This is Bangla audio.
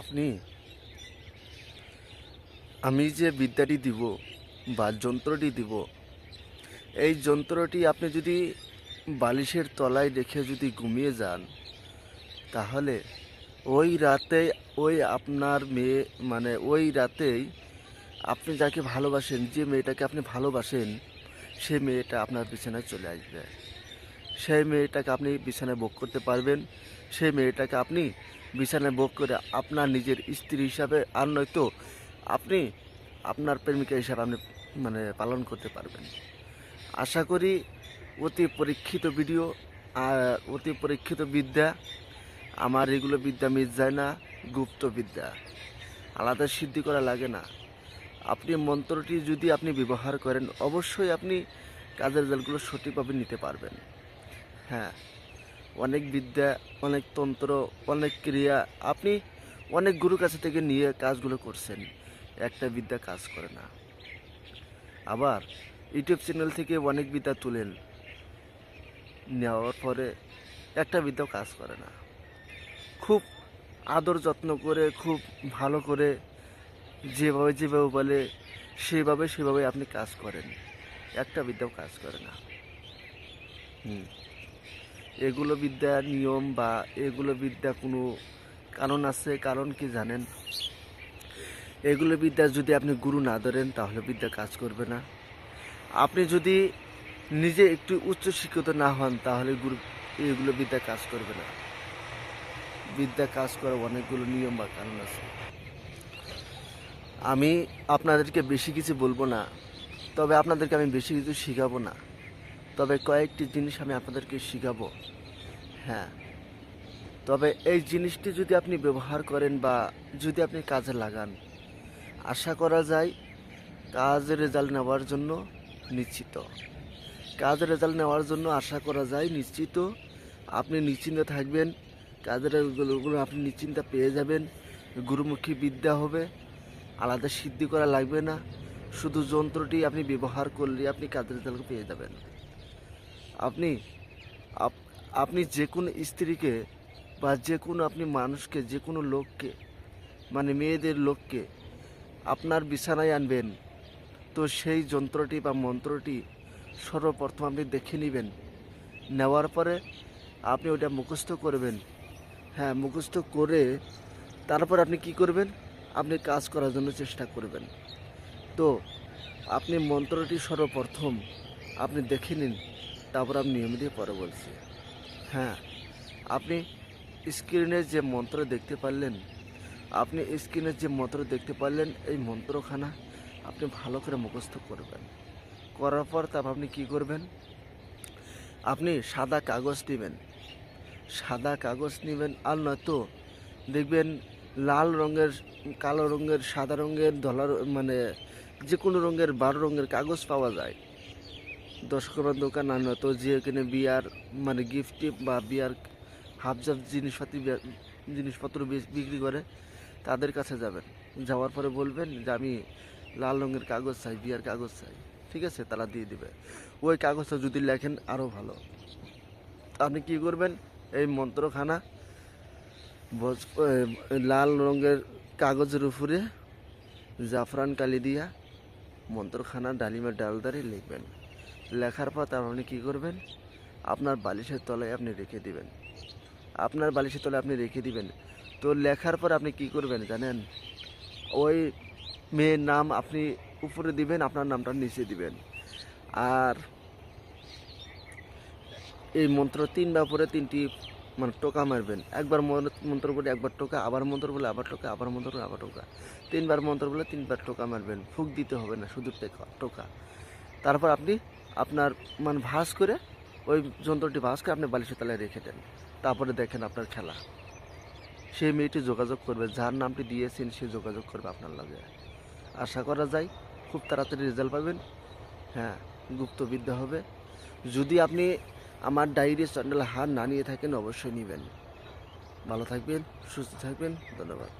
আপনি? আমি যে বিদ্যাটি দিব বা যন্ত্রটি দিব, এই যন্ত্রটি আপনি যদি বালিশের তলায় রেখে যদি ঘুমিয়ে যান, তাহলে ওই রাতে ওই আপনার মেয়ে মানে ওই রাতেই আপনি যাকে ভালোবাসেন, যে মেয়েটাকে আপনি ভালোবাসেন, সে মেয়েটা আপনার বিছানায় চলে আসবে। সেই মেয়েটাকে আপনি বিছানায় ভোগ করতে পারবেন। সেই মেয়েটাকে আপনি বিছানায় ভোগ করে আপনার নিজের স্ত্রী হিসাবে আর নয়তো আপনি আপনার প্রেমিকা হিসাবে আপনি মানে পালন করতে পারবেন। আশা করি অতি পরীক্ষিত ভিডিও, আর অতি পরীক্ষিত বিদ্যা, আমার এগুলো বিদ্যা মিস যায় না, গুপ্ত বিদ্যা। আলাদা সিদ্ধি করা লাগে না। আপনি মন্ত্রটি যদি আপনি ব্যবহার করেন, অবশ্যই আপনি কাজের রেজাল্টগুলো সঠিকভাবে নিতে পারবেন। হ্যাঁ অনেক বিদ্যা, অনেক তন্ত্র, অনেক ক্রিয়া। আপনি অনেক গুরু কাছে থেকে নিয়ে কাজগুলো করছেন, একটা বিদ্যা কাজ করে না। আবার ইউটিউব চ্যানেল থেকে অনেক বিদ্যা তুলেন নেওয়ার পরে একটা বিদ্যাও কাজ করে না। খুব আদর যত্ন করে, খুব ভালো করে যেভাবে যেভাবে বলে, সেভাবে সেভাবে আপনি কাজ করেন। একটা বিদ্যাও কাজ করে না। হুম। এগুলো বিদ্যা নিয়ম বা এগুলো বিদ্যা কোনো কারণ আছে? কারণ কি জানেন? এগুলো বিদ্যা যদি আপনি গুরু না ধরেন, তাহলে বিদ্যা কাজ করবে না। আপনি যদি নিজে একটু উচ্চ শিক্ষিত না হন, তাহলে গুরু এগুলো বিদ্যা কাজ করবে না। বিদ্যা কাজ করার অনেকগুলো নিয়ম বা কারণ আছে। আমি আপনাদেরকে বেশি কিছু বলব না, তবে আপনাদেরকে আমি বেশি কিছু শেখাবো না। তবে কয়েকটি জিনিস আমি আপনাদেরকে শেখাবো। হ্যাঁ। তবে এই জিনিসটি যদি আপনি ব্যবহার করেন বা যদি আপনি কাজে লাগান, আশা করা যায় কাজের রেজাল্ট নেওয়ার জন্য নিশ্চিত। কাজের রেজাল্ট নেওয়ার জন্য আশা করা যায় নিশ্চিত। আপনি নিশ্চিন্ত থাকবেন কাজের আপনি নিশ্চিন্তা পেয়ে যাবেন। গুরুমুখী বিদ্যা হবে, আলাদা সিদ্ধি করা লাগবে না। শুধু যন্ত্রটি আপনি ব্যবহার করলে আপনি কাজের রেজাল্ট পেয়ে যাবেন। আপনি আপনি যে কোনো স্ত্রীকে বা যে কোনো আপনি মানুষকে, যে কোনো লোককে মানে মেয়েদের লোককে আপনার বিছানায় আনবেন। তো সেই যন্ত্রটি বা মন্ত্রটি সর্বপ্রথম আপনি দেখে নেবেন। নেওয়ার পরে আপনি ওটা মুখস্থ করবেন। হ্যাঁ মুখস্থ করে তারপর আপনি কি করবেন? আপনি কাজ করার জন্য চেষ্টা করবেন। তো আপনি মন্ত্রটি সর্বপ্রথম আপনি দেখে নিন। তারপর আমি নিয়মিত পরে বলছি। হ্যাঁ আপনি স্ক্রিনে যে মন্ত্র দেখতে পারলেন, আপনি স্ক্রিনে যে মন্ত্র দেখতে পারলেন, এই মন্ত্রখানা আপনি ভালো করে মুখস্থ করবেন। করার পর তারপর আপনি কি করবেন? আপনি সাদা কাগজ নেবেন। সাদা কাগজ নেবেন আর নয়তো দেখবেন লাল রঙের, কালো রঙের, সাদা রঙের, ধলা মানে যে কোনো রঙের, বারো রঙের কাগজ পাওয়া যায়। দশকর্মার দোকান আর নয়তো যে এখানে বিয়ার মানে গিফট বা বিয়ার হাফজার জিনিসপাতি জিনিসপত্র বিক্রি করে তাদের কাছে যাবেন। যাওয়ার পরে বলবেন যে, আমি লাল রঙের কাগজ চাই, বিয়ার কাগজ চাই। ঠিক আছে, তারা দিয়ে দিবে। ওই কাগজটা যদি লেখেন আরও ভালো। আপনি কি করবেন? এই মন্ত্রখানা লাল রঙের কাগজের উপরে জাফরান কালি দিয়া মন্ত্রখানা ডালিমের ডাল দ্বারে লিখবেন। লেখার পর তারপর আপনি কী করবেন? আপনার বালিশের তলায় আপনি রেখে দিবেন। আপনার বালিশের তলায় আপনি রেখে দিবেন। তো লেখার পর আপনি কি করবেন জানেন? ওই মেয়ের নাম আপনি উপরে দিবেন, আপনার নামটা নিচে দিবেন। আর এই মন্ত্র তিনবার পরে তিনটি মানে টোকা মারবেন। একবার মন- মন্ত্র বলে একবার টোকা, আবার মন্ত্র বলে আবার টোকা, আবার মন্ত্র বলে আবার টোকা। তিনবার মন্ত্র বলে তিনবার টোকা মারবেন। ফুক দিতে হবে না, শুধু টোকা। তারপর আপনি আপনার মানে ভাস করে ওই যন্ত্রটি ভাস করে আপনি বালিশের তলায় রেখে দেন। তারপরে দেখেন আপনার খেলা। সেই মেয়েটি যোগাযোগ করবে, যার নামটি দিয়েছেন সে যোগাযোগ করবে আপনার লগে। আশা করা যায় খুব তাড়াতাড়ি রেজাল্ট পাবেন। হ্যাঁ গুপ্তবিদ্যা হবে। যদি আপনি আমার ডায়েরি চ্যানেল হার না নিয়ে থাকেন, অবশ্যই নেবেন। ভালো থাকবেন, সুস্থ থাকবেন, ধন্যবাদ।